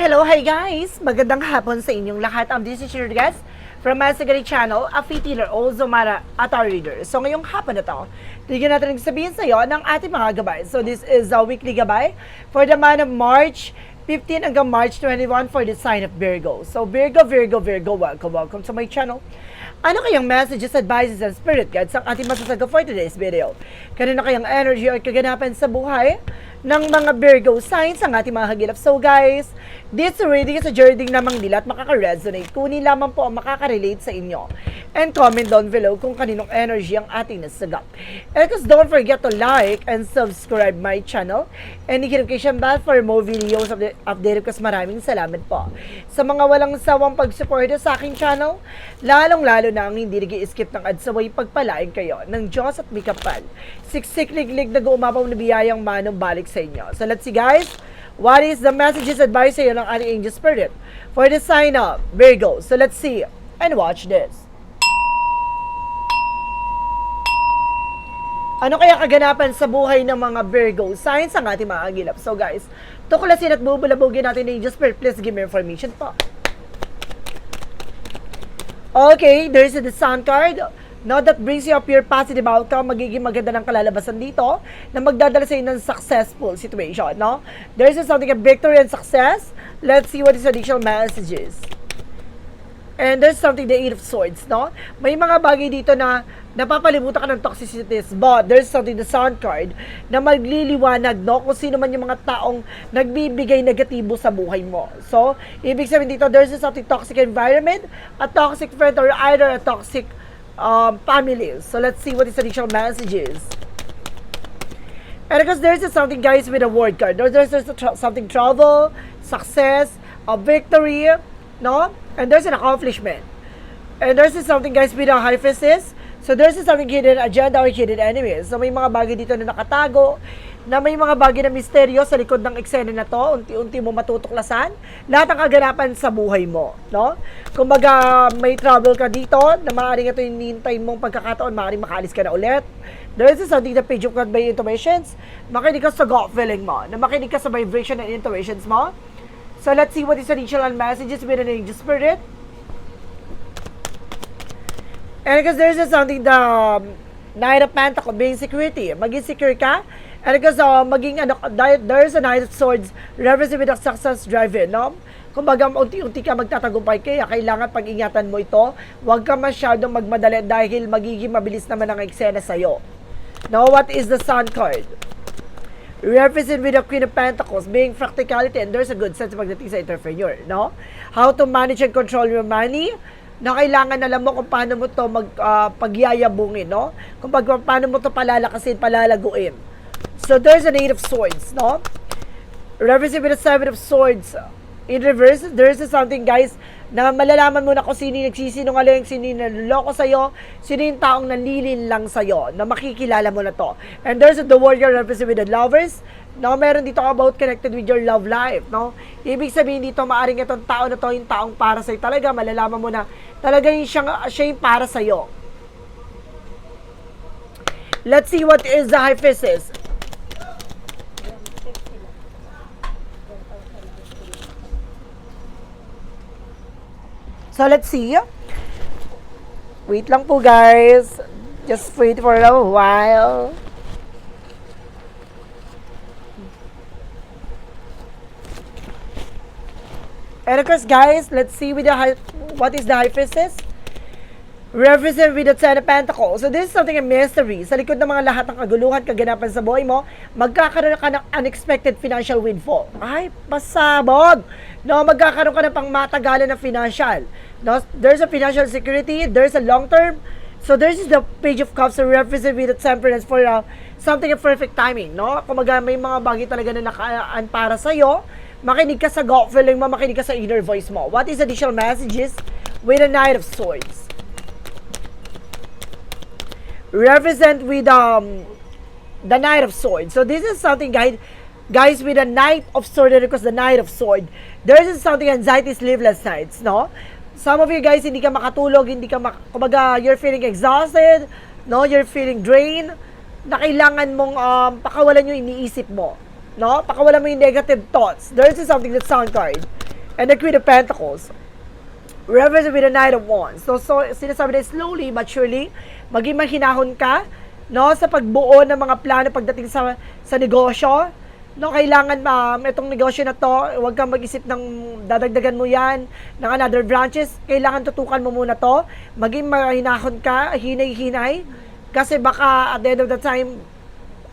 Hello, hi guys! Magandang hapon sa inyong lahat. I'm this is your guest from Masagari Channel, a fit healer, also Mara at our reader. So ngayong hapon na to, tignan natin sabihin sa iyo ng ating mga gabay. So this is a weekly gabay for the month of March 15 hanggang March 21 for the sign of Virgo. So Virgo, Virgo, Virgo, welcome, welcome to my channel. Ano kayang messages, advices, and spirit guides ang ating masasaga for today's video? Kanino kayang energy or kaganapan sa buhay ng mga Virgo signs ang ating mga hagilap. So guys, this reading is a journey namang nila at makaka-resonate. Kunin lamang po ang makaka-relate sa inyo. And comment down below kung kaninong energy ang ating nasagap. And because don't forget to like and subscribe my channel. And hit notification bell for more videos the update because maraming salamat po. Sa mga walang sawang pag-suporta sa aking channel, lalong-lalo na ang hindi nag skip ng adsaway pagpalain kayo ng Diyos at may kapal. Siksik-liglig na gumapaw na biyayang manong balik sa inyo. So let's see guys, what is the messages advice sa iyo ng ating angel spirit for the sign of Virgo? So let's see and watch this. Ano kaya kaganapan sa buhay ng mga Virgo signs ang ating mga agilap? So guys, tuklasin at bubulabugin natin ni Angel Spirit. Please give me information po. Okay, there's the sun card. No, that brings you up your positive outcome. Magiging maganda ng kalalabasan dito na magdadala sa inyo ng successful situation, no? There's something a victory and success. Let's see what is additional messages. And there's something the Eight of Swords, no? May mga bagay dito na napapalimutan ka ng toxicities. But there's something the Sun card na magliliwanag, no? Kung sino man yung mga taong nagbibigay negatibo sa buhay mo. So, ibig sabihin dito, there's something toxic environment, a toxic friend, or either a toxic um, family. So, let's see what is additional messages. And because there's something, guys, with a word card. There's, there's tr- something trouble, success, a victory, no? And there's an accomplishment. And there's something, guys, with a hyphasis. So there's something hidden agenda or hidden enemies. So may mga bagay dito na nakatago, na may mga bagay na misteryo sa likod ng eksena na to, unti-unti mo matutuklasan, lahat ng kaganapan sa buhay mo, no? Kumbaga, may trouble ka dito, na maaaring ito yung nintay mong pagkakataon, maaaring makaalis ka na ulit. There is something the page of God by intuitions, makinig ka sa gut feeling mo, na makinig ka sa vibration and intuitions mo. So let's see what is additional messages with an angel spirit. And because there's just something the um, Knight of Pentacles being security. Maging secure ka. And because uh, maging ano, there's a Knight of Swords representing with a success driven, no? Kumbaga, unti-unti ka magtatagumpay kaya kailangan pag-ingatan mo ito. Huwag ka masyadong magmadali dahil magiging mabilis naman ang eksena sa'yo. Now, what is the Sun card? Represent with the Queen of Pentacles being practicality and there's a good sense pagdating sa entrepreneur, no? How to manage and control your money, na kailangan alam mo kung paano mo to mag pagyayabungin, no? Kung pag, paano mo to palalakasin, palalaguin. So there's an Eight of Swords, no? Represent with the Seven of Swords. In reverse, there's something, guys, na malalaman mo na kung sino yung nagsisinungaling, sino yung naloloko sa'yo, sino yung taong nanlilin lang sa'yo, na makikilala mo na to. And there's the warrior represent with the lovers, no? Meron dito about connected with your love life, no? Ibig sabihin dito, maaring itong tao na to, yung taong para sa'yo talaga, malalaman mo na talaga yung siya, siya yung para sa'yo. Let's see what is the hyphasis. So let's see. Wait lang po guys. Just wait for a while. And of course guys, let's see with the what is the hyphasis. Represent with the Ten of Pentacles. So this is something a mystery. Sa likod ng mga lahat ng kaguluhan, kaganapan sa buhay mo, magkakaroon ka ng unexpected financial windfall. Ay, pasabog! No, magkakaroon ka ng pang matagalan na financial. No, there's a financial security, there's a long term. So there's the Page of Cups to represent with the temperance for uh, something of perfect timing, no? Kumaga may mga bagay talaga na nakaan para sa iyo. Makinig ka sa gut feeling mo, makinig ka sa inner voice mo. What is additional messages with the Knight of Swords? Represent with um the Knight of Swords. So this is something guys guys with the Knight of Sword because the Knight of Sword. There is something anxiety sleepless nights, no? Some of you guys hindi ka makatulog, hindi ka mak kumbaga you're feeling exhausted, no? You're feeling drained na kailangan mong um, pakawalan yung iniisip mo. No? Pakawalan mo yung negative thoughts. There is something that sound card. and the Queen of Pentacles. Reverse with the Knight of Wands. So, so sinasabi na slowly but surely, maging mahinahon ka, no, sa pagbuo ng mga plano pagdating sa sa negosyo. No, kailangan um, itong negosyo na to, huwag kang mag-isip ng dadagdagan mo yan ng another branches. Kailangan tutukan mo muna to. Maging mahinahon ka, hinay-hinay. Kasi baka at the end of the time,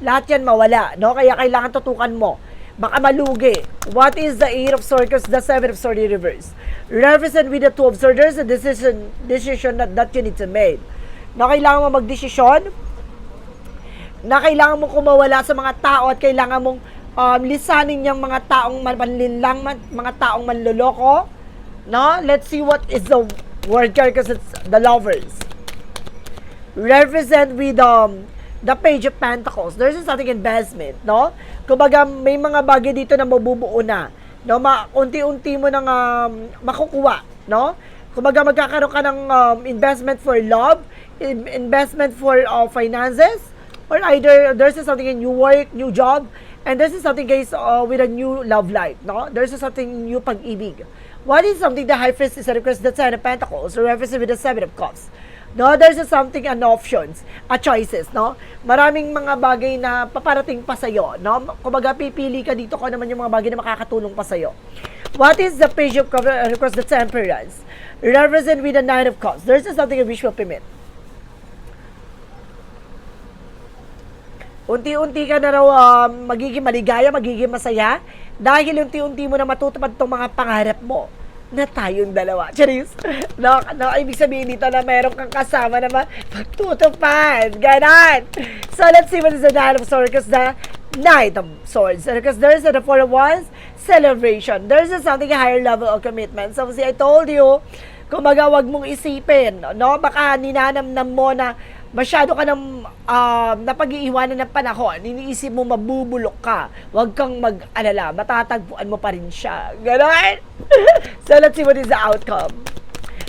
lahat yan mawala, no? Kaya kailangan tutukan mo. Baka malugi. What is the Eight of? Because the Seven of Swords reverse. Represent with the Two of Swords. There's a decision, decision that, that you need to make. Na kailangan mo magdesisyon, na kailangan mo kumawala sa mga tao at kailangan mong um, lisanin yung mga taong man- manlinlang, man- mga taong manloloko. No? Let's see what is the word card because it's the lovers represent with um, the page of pentacles. There's something investment, no? Kumbaga, may mga bagay dito na mabubuo na. No, ma unti-unti mo nang um, makukuha, no? Kumbaga, magkakaroon ka ng um, investment for love, in- investment for uh, finances, or either there's something in new work, new job, and this is something guys uh, with a new love life, no? There's something new pag-ibig. What is something the high priest is request the Ten of Pentacles, or represent with the Seven of Cups? No, there's a something an options, a choices, no? Maraming mga bagay na paparating pa sa'yo, no? Kumbaga, pipili ka dito kung ano naman yung mga bagay na makakatulong pa sa'yo. What is the page of cover across the temperance? Represent with the nine of cups. There's a something a visual permit. Unti-unti ka na raw um, magiging maligaya, magiging masaya dahil unti-unti mo na matutupad tong mga pangarap mo na tayong dalawa. Charis, no, no, ibig sabihin dito na meron kang kasama na magtutupad. Ganon. So, let's see what is the Nine of Swords because the Knight of Swords. Because there's the Four of Wands, celebration. There's a something higher level of commitment. So, see, I told you, kumaga wag mong isipin, no? Baka ninanamnam mo na masyado ka ng um, napag-iiwanan ng panahon, iniisip mo mabubulok ka, huwag kang mag-alala, matatagpuan mo pa rin siya. Ganon! so, let's see what is the outcome.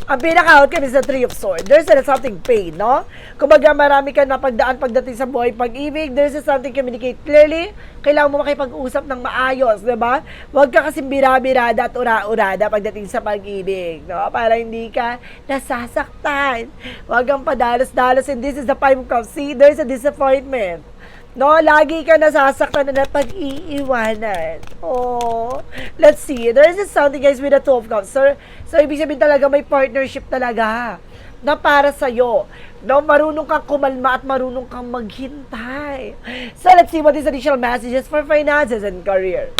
Ang pinaka-outcome is the Three of Swords. There's a something pain, no? Kumbaga, marami ka napagdaan pagdating sa buhay pag-ibig. There's a something communicate clearly. Kailangan mo makipag-usap ng maayos, di ba? Huwag ka kasi bira-birada at ura-urada pagdating sa pag-ibig, no? Para hindi ka nasasaktan. Huwag kang padalos-dalos. And this is the Five of Cups. See, there's a disappointment. No, lagi ka nasasaktan na pag-iiwanan. Oh. Let's see. There is something guys with the two of cups. So, so ibig sabihin talaga may partnership talaga na para sa'yo. No, marunong kang kumalma at marunong kang maghintay. So, let's see what is additional messages for finances and career.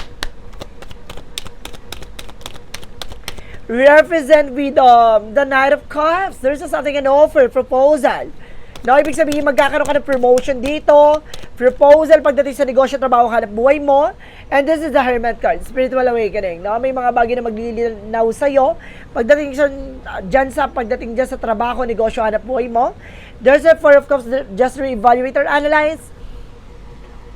represent with um, the Knight of Cups. There's something an offer, proposal. No, ibig sabihin magkakaroon ka ng promotion dito, proposal pagdating sa negosyo, trabaho, hanap buhay mo. And this is the Hermit card, spiritual awakening. No, may mga bagay na maglilinaw sa iyo pagdating sa diyan sa pagdating diyan sa trabaho, negosyo, hanap buhay mo. There's a Four of Cups, just re-evaluate or analyze.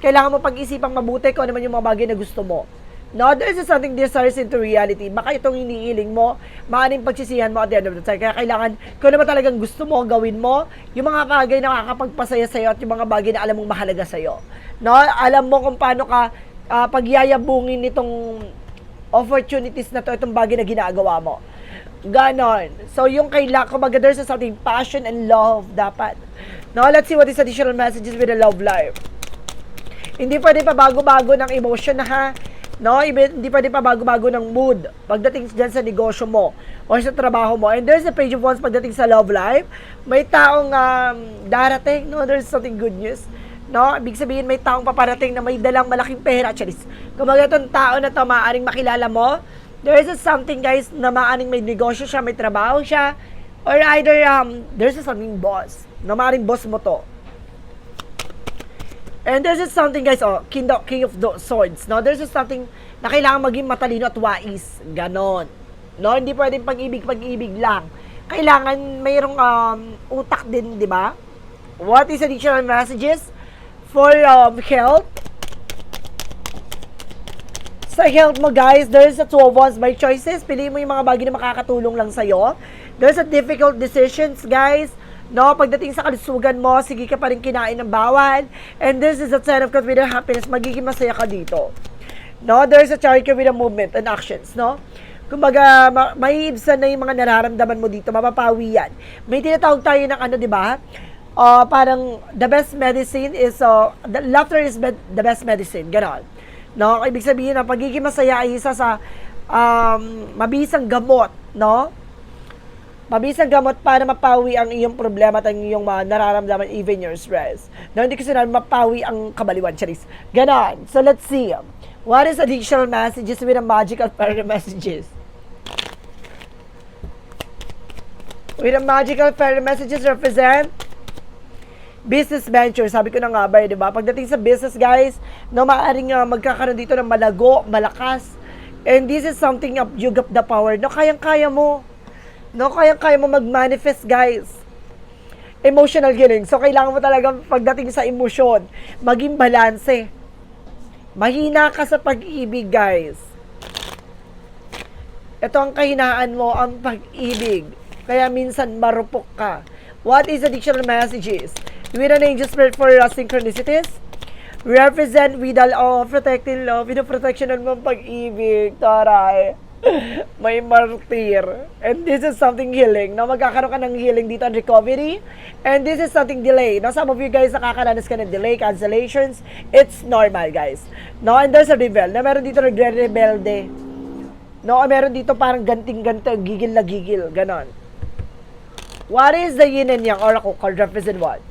Kailangan mo pag-isipang mabuti kung ano man yung mga bagay na gusto mo. No, there is something desires into reality. Baka itong iniiling mo, maaaring pagsisihan mo at the end of the time. Kaya kailangan, kung ba talagang gusto mo, gawin mo, yung mga bagay na makakapagpasaya sa'yo at yung mga bagay na alam mong mahalaga sa'yo. No, alam mo kung paano ka uh, pagyayabungin nitong opportunities na to, itong bagay na ginagawa mo. Ganon. So, yung kailangan, kumbaga, there's a something passion and love dapat. No, let's see what is additional messages with the love life. Hindi pwede pa bago-bago ng emotion na ha. No, Ibe- hindi pwede pa bago-bago ng mood pagdating dyan sa negosyo mo o sa trabaho mo. And there's a page of wands pagdating sa love life. May taong um, darating, no, there's something good news. No, ibig sabihin may taong paparating na may dalang malaking pera. Charis. Kumbaga itong tao na to, maaaring makilala mo. There is a something guys na maaaring may negosyo siya, may trabaho siya. Or either um, there's a something boss. Na maaaring boss mo to. And there's just something guys, oh, King, of- King of the Swords, no? There's just something na kailangan maging matalino at wais. Ganon. No, hindi pwedeng pag-ibig, pag-ibig lang. Kailangan mayroong um, utak din, di ba? What is additional messages for um, health? Sa health mo guys, there's a two of wands by choices. Piliin mo yung mga bagay na makakatulong lang sa'yo. There's a difficult decisions guys. No, pagdating sa kalusugan mo, sige ka pa rin kinain ng bawal. And this is a sign of God with happiness. Magiging masaya ka dito. No, there's a chariot with a movement and actions, no? kumbaga, ma- maiibsan na yung mga nararamdaman mo dito, mapapawi yan. May tinatawag tayo ng ano, di ba? Ah, parang the best medicine is, uh, the laughter is be- the best medicine, ganon. No? Ibig sabihin na pagiging masaya ay isa sa um, mabisang gamot, no? Mabisang gamot para mapawi ang iyong problema at ang iyong mga nararamdaman, even your stress. No, hindi ko sinabi mapawi ang kabaliwan, Charis. Ganon. So, let's see. What is additional messages with a magical fairy messages? With a magical fairy messages represent business venture. Sabi ko na nga ba, eh, di ba? Pagdating sa business, guys, no, maaaring uh, magkakaroon dito ng malago, malakas. And this is something of you got the power. No, kayang-kaya mo. No, kayang-kaya mo mag-manifest, guys. Emotional healing. So, kailangan mo talaga pagdating sa emosyon, maging balanse. Mahina ka sa pag-ibig, guys. Ito ang kahinaan mo, ang pag-ibig. Kaya minsan marupok ka. What is additional messages? With an angel spirit for uh, synchronicities? Represent with a oh, protecting love, with protection mo ang pag-ibig. Taray. May martir. And this is something healing. No? Magkakaroon ka ng healing dito on recovery. And this is something delay. No? Some of you guys nakakaranas ka ng delay, cancellations. It's normal, guys. No? And there's a rebel. Na meron dito nagre-rebelde. No? Meron dito parang ganting-ganto, gigil na gigil. Ganon. What is the yin and yang oracle card represent what?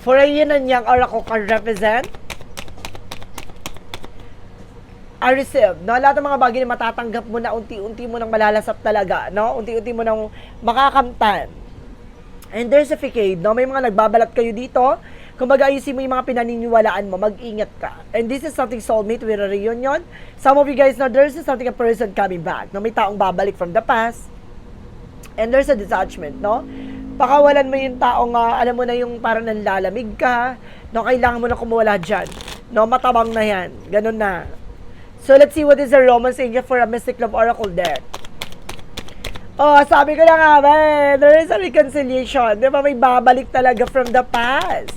For a yin and yang oracle card represent I receive, no? Lahat ng mga bagay na matatanggap mo na unti-unti mo nang malalasap talaga, no? Unti-unti mo nang makakamtan. And there's a facade, no? May mga nagbabalat kayo dito. Kumbaga, ayusin mo yung mga pinaniniwalaan mo, mag-ingat ka. And this is something soulmate with a reunion. Some of you guys know there's something a person coming back, no? May taong babalik from the past. And there's a detachment, no? Pakawalan mo yung taong, ah, alam mo na yung parang nanlalamig ka, no? Kailangan mo na kumuwala dyan. No? Matabang na yan. Ganun na. So, let's see what is the Romance Angel for a Mystic Love Oracle there. Oh, sabi ko na nga ba, eh, there is a reconciliation. Di ba, may babalik talaga from the past.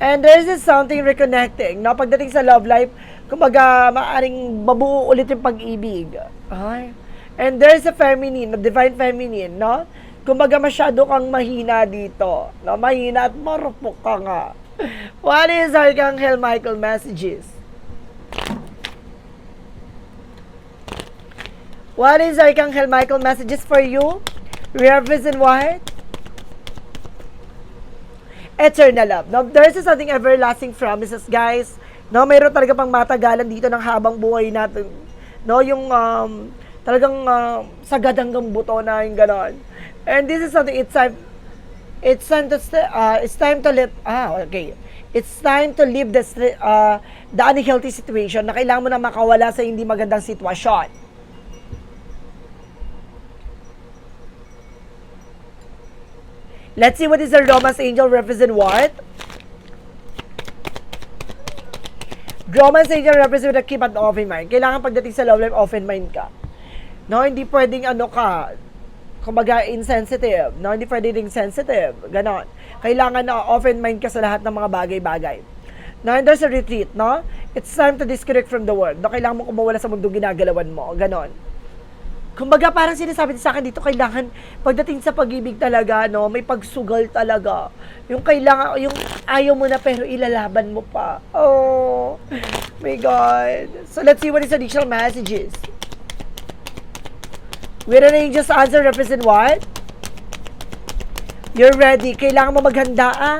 And there is something reconnecting, no? Pagdating sa love life, kumbaga, maaring babuo ulit yung pag-ibig. Ay. And there's a feminine, a divine feminine, no? Kumbaga, masyado kang mahina dito. No? Mahina at marupok ka nga. What is Archangel Michael messages? What is Archangel Michael messages for you? Represent what? Eternal love. Now, there's something everlasting promises, guys. No, mayroon talaga pang matagalan dito ng habang buhay natin. No, yung um, talagang uh, sagad hanggang buto na yung ganon. And this is something, it's time, it's time to, uh, it's time to let, ah, okay. It's time to leave the, uh, the unhealthy situation na kailangan mo na makawala sa hindi magandang sitwasyon. Let's see what is the Romance Angel represent what? Romance Angel represent a keep an open mind. Kailangan pagdating sa love life, open mind ka. No, hindi pwedeng ano ka, kumbaga insensitive. No, hindi pwedeng sensitive. Ganon. Kailangan na open mind ka sa lahat ng mga bagay-bagay. No, and there's a retreat, no? It's time to disconnect from the world. No, kailangan mo kumawala sa mundo ginagalawan mo. Ganon. Kumbaga parang sinasabi sa akin dito, kailangan pagdating sa pag-ibig talaga, no, may pagsugal talaga. Yung kailangan, yung ayaw mo na pero ilalaban mo pa. Oh, my God. So let's see what is additional messages. With an angel's answer represent what? You're ready. Kailangan mo maghanda ah.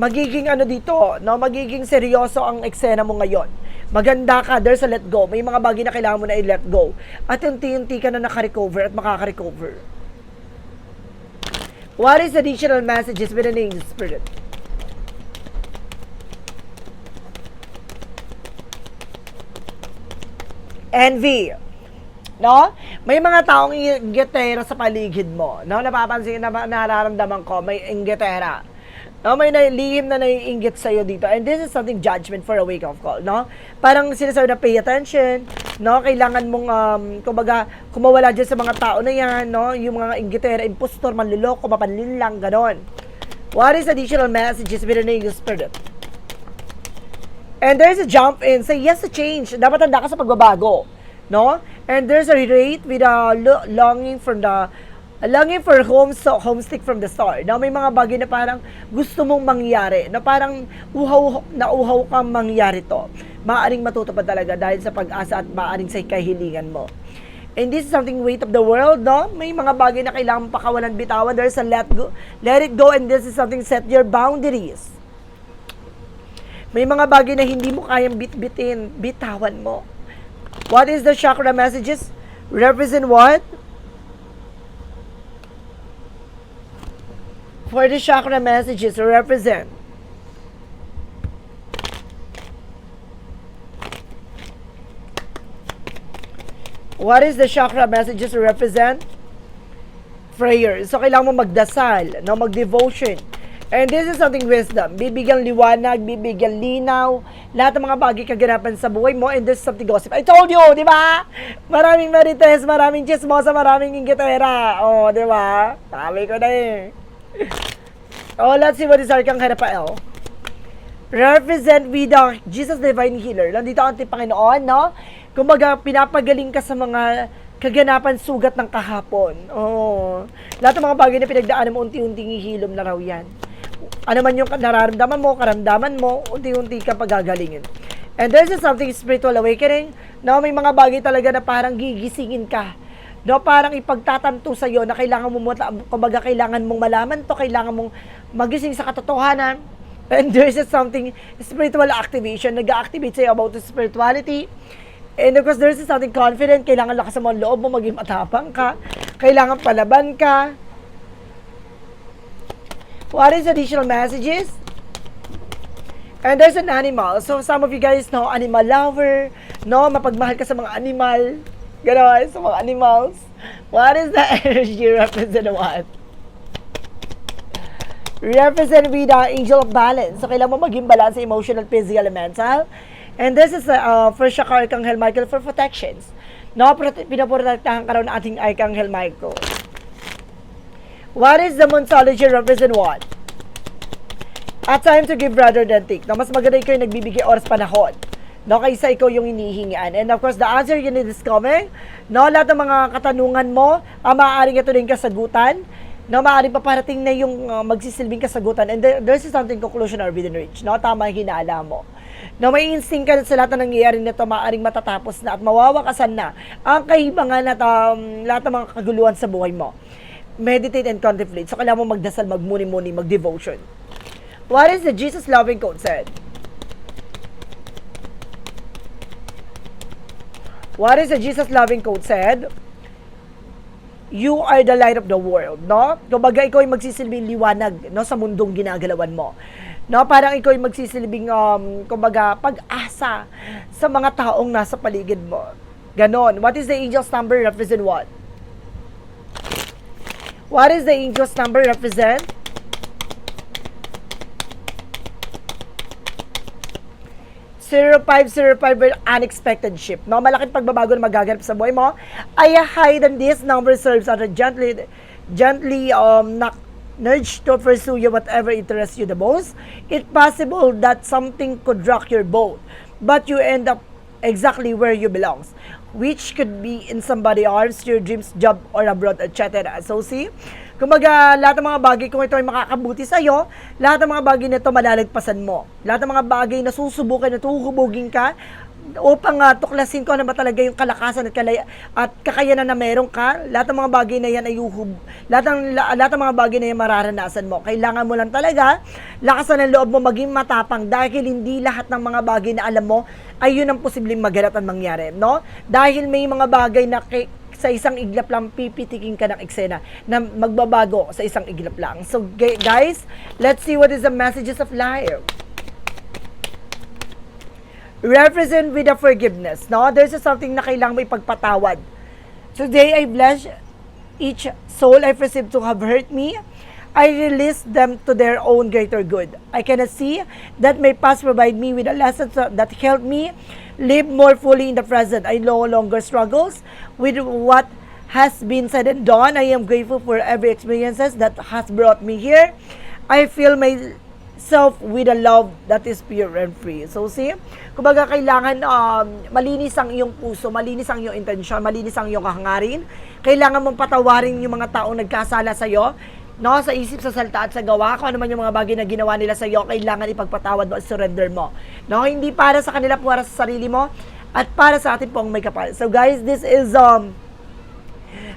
Magiging ano dito, no? Magiging seryoso ang eksena mo ngayon. Maganda ka, there's a let go. May mga bagay na kailangan mo na i-let go. At unti-unti ka na naka-recover at makaka-recover. What is additional messages with an angel spirit? Envy. No? May mga taong inggitera sa paligid mo. No? Napapansin na nararamdaman ko, may inggitera. No, may nalihim na naiinggit sa'yo dito. And this is something judgment for a wake-up call, no? Parang sinasabi na pay attention, no? Kailangan mong, um, kumbaga, kumawala dyan sa mga tao na yan, no? Yung mga inggitera, impostor, manluloko, mapanlinlang, ganon. What is additional messages with an angel spirit? And there's a jump in. Say yes to change. Dapat handa ka sa pagbabago. No? And there's a rate with a lo- longing from the longing for home so homesick from the start. No, may mga bagay na parang gusto mong mangyari. No, parang uhaw na uhaw kang mangyari to. Maaring matutupad talaga dahil sa pag-asa at maaring sa kahilingan mo. And this is something weight of the world, no? May mga bagay na kailangan pakawalan bitawan. There's a let go, let it go and this is something set your boundaries. May mga bagay na hindi mo kayang bitbitin, bitawan mo. What is the chakra messages? Represent what? For the chakra messages, represent. What is the chakra messages represent? Prayer. So, kailangan mo magdasal, no? mag-devotion. And this is something wisdom. Bibigyan liwanag, bibigyan linaw, lahat ng mga bagay kaganapan sa buhay mo, and this is something gossip. I told you, di ba? Maraming marites, maraming chismosa, maraming inggitera. Oh, di ba? Sabi ko na eh. Oh, let's see what is Arcang Herapael. Represent with the Jesus Divine Healer. Nandito ang ating Panginoon, no? Kumbaga, pinapagaling ka sa mga kaganapan sugat ng kahapon. Oh. Lahat ng mga bagay na pinagdaanan mo, unti-unting hihilom na raw yan. Ano man yung nararamdaman mo, karamdaman mo, unti-unti ka pagagalingin. And there's something spiritual awakening. No, may mga bagay talaga na parang gigisingin ka. No, parang ipagtatanto sa iyo na kailangan mo kumbaga kailangan mong malaman to, kailangan mong magising sa katotohanan. And there's just something spiritual activation, nag-activate sa'yo about the spirituality. And of course, there's just something confident, kailangan lakas mo ang loob mo, maging matapang ka, kailangan palaban ka. What is additional messages? And there's an animal. So some of you guys know, animal lover, no? Mapagmahal ka sa mga animal. Ganon, sa mga animals. What is the energy represent what? Represent with the angel of balance. So kailangan mo maging balance sa emotional, physical, and mental. And this is uh, for Shaka Archangel Michael for protections. No, prote- pinaprotektahan ka raw ng ating Archangel Michael. What is the Monsology represent what? A time to give rather than take. No, mas maganda yung nagbibigay oras panahon. No, kaysa ikaw yung hinihingian. And of course, the answer you need is coming. No, lahat ng mga katanungan mo, ah, maaaring ito din kasagutan. No, maaaring paparating na yung ah, magsisilbing kasagutan. And there, there's something conclusion or within reach. No, tama yung hinala mo. No, may instinct ka sa lahat ng nangyayari nito, maaaring matatapos na at mawawakasan na ang kahibangan at um, lahat ng mga kaguluhan sa buhay mo meditate and contemplate. So, kailangan mo magdasal, magmuni-muni, mag-devotion. What is the Jesus loving quote said? What is the Jesus loving quote said? You are the light of the world, no? Kumbaga, ikaw ay magsisilbing liwanag, no, sa mundong ginagalawan mo. No, parang ikaw ay magsisilbing, um, kumbaga, pag-asa sa mga taong nasa paligid mo. Ganon. What is the angel's number represent what? What is the angel's number represent? Zero five zero five with unexpected shift. No, malaking pagbabago na magaganap sa buhay mo. Ay high than this number serves as a gently, gently um, knock, nudge to pursue you whatever interests you the most. It's possible that something could rock your boat, but you end up exactly where you belong, which could be in somebody arms, your dreams, job, or abroad, etc. So see, kumbaga, lahat ng mga bagay, kung ito ay makakabuti sa'yo, lahat ng mga bagay na ito malalagpasan mo. Lahat ng mga bagay na susubukan na tuhubugin ka, upang uh, tuklasin ko ano ba talaga yung kalakasan at, kalaya, at kakayanan na meron ka, lahat ng mga bagay na yan ay uhub. Lahat ng, la, lahat ng mga bagay na yan mararanasan mo. Kailangan mo lang talaga, lakasan ng loob mo maging matapang dahil hindi lahat ng mga bagay na alam mo ay yun ang posibleng maganap at mangyari, no? Dahil may mga bagay na sa isang iglap lang pipitikin ka ng eksena na magbabago sa isang iglap lang. So guys, let's see what is the messages of life represent with a forgiveness. No? There's something na kailangan mo ipagpatawad. Today, I bless each soul I've received to have hurt me. I release them to their own greater good. I cannot see that my past provide me with a lesson that help me live more fully in the present. I no longer struggles with what has been said and done. I am grateful for every experiences that has brought me here. I feel my self with a love that is pure and free. So see, kumbaga kailangan um, malinis ang iyong puso, malinis ang iyong intensyon, malinis ang iyong kahangarin. Kailangan mong patawarin yung mga taong nagkasala sa iyo, no, sa isip, sa salta at sa gawa, kung ano man yung mga bagay na ginawa nila sa iyo, kailangan ipagpatawad mo at surrender mo. No, hindi para sa kanila, para sa sarili mo, at para sa atin pong may kapal. So guys, this is um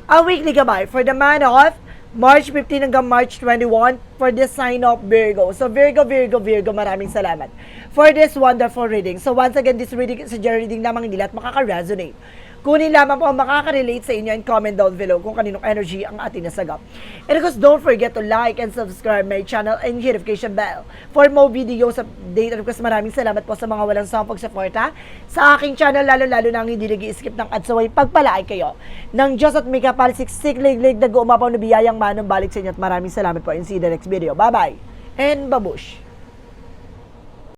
a weekly gabay for the man of March 15 hanggang March 21 for the sign of Virgo. So Virgo, Virgo, Virgo, maraming salamat for this wonderful reading. So once again, this reading is a general reading lamang hindi lahat makaka-resonate. Kunin lamang po ang makaka-relate sa inyo and comment down below kung kaninong energy ang ating nasagap. And of course, don't forget to like and subscribe my channel and notification bell for more videos update. And of course, maraming salamat po sa mga walang sawang pagsuporta sa aking channel, lalo-lalo na ang hindi nag skip ng ads away. Pagpalaay kayo ng Diyos at may kapal, siksik, liglig, nag-uumapaw na biyayang manong balik sa inyo at maraming salamat po and see you the next video. Bye-bye and babush!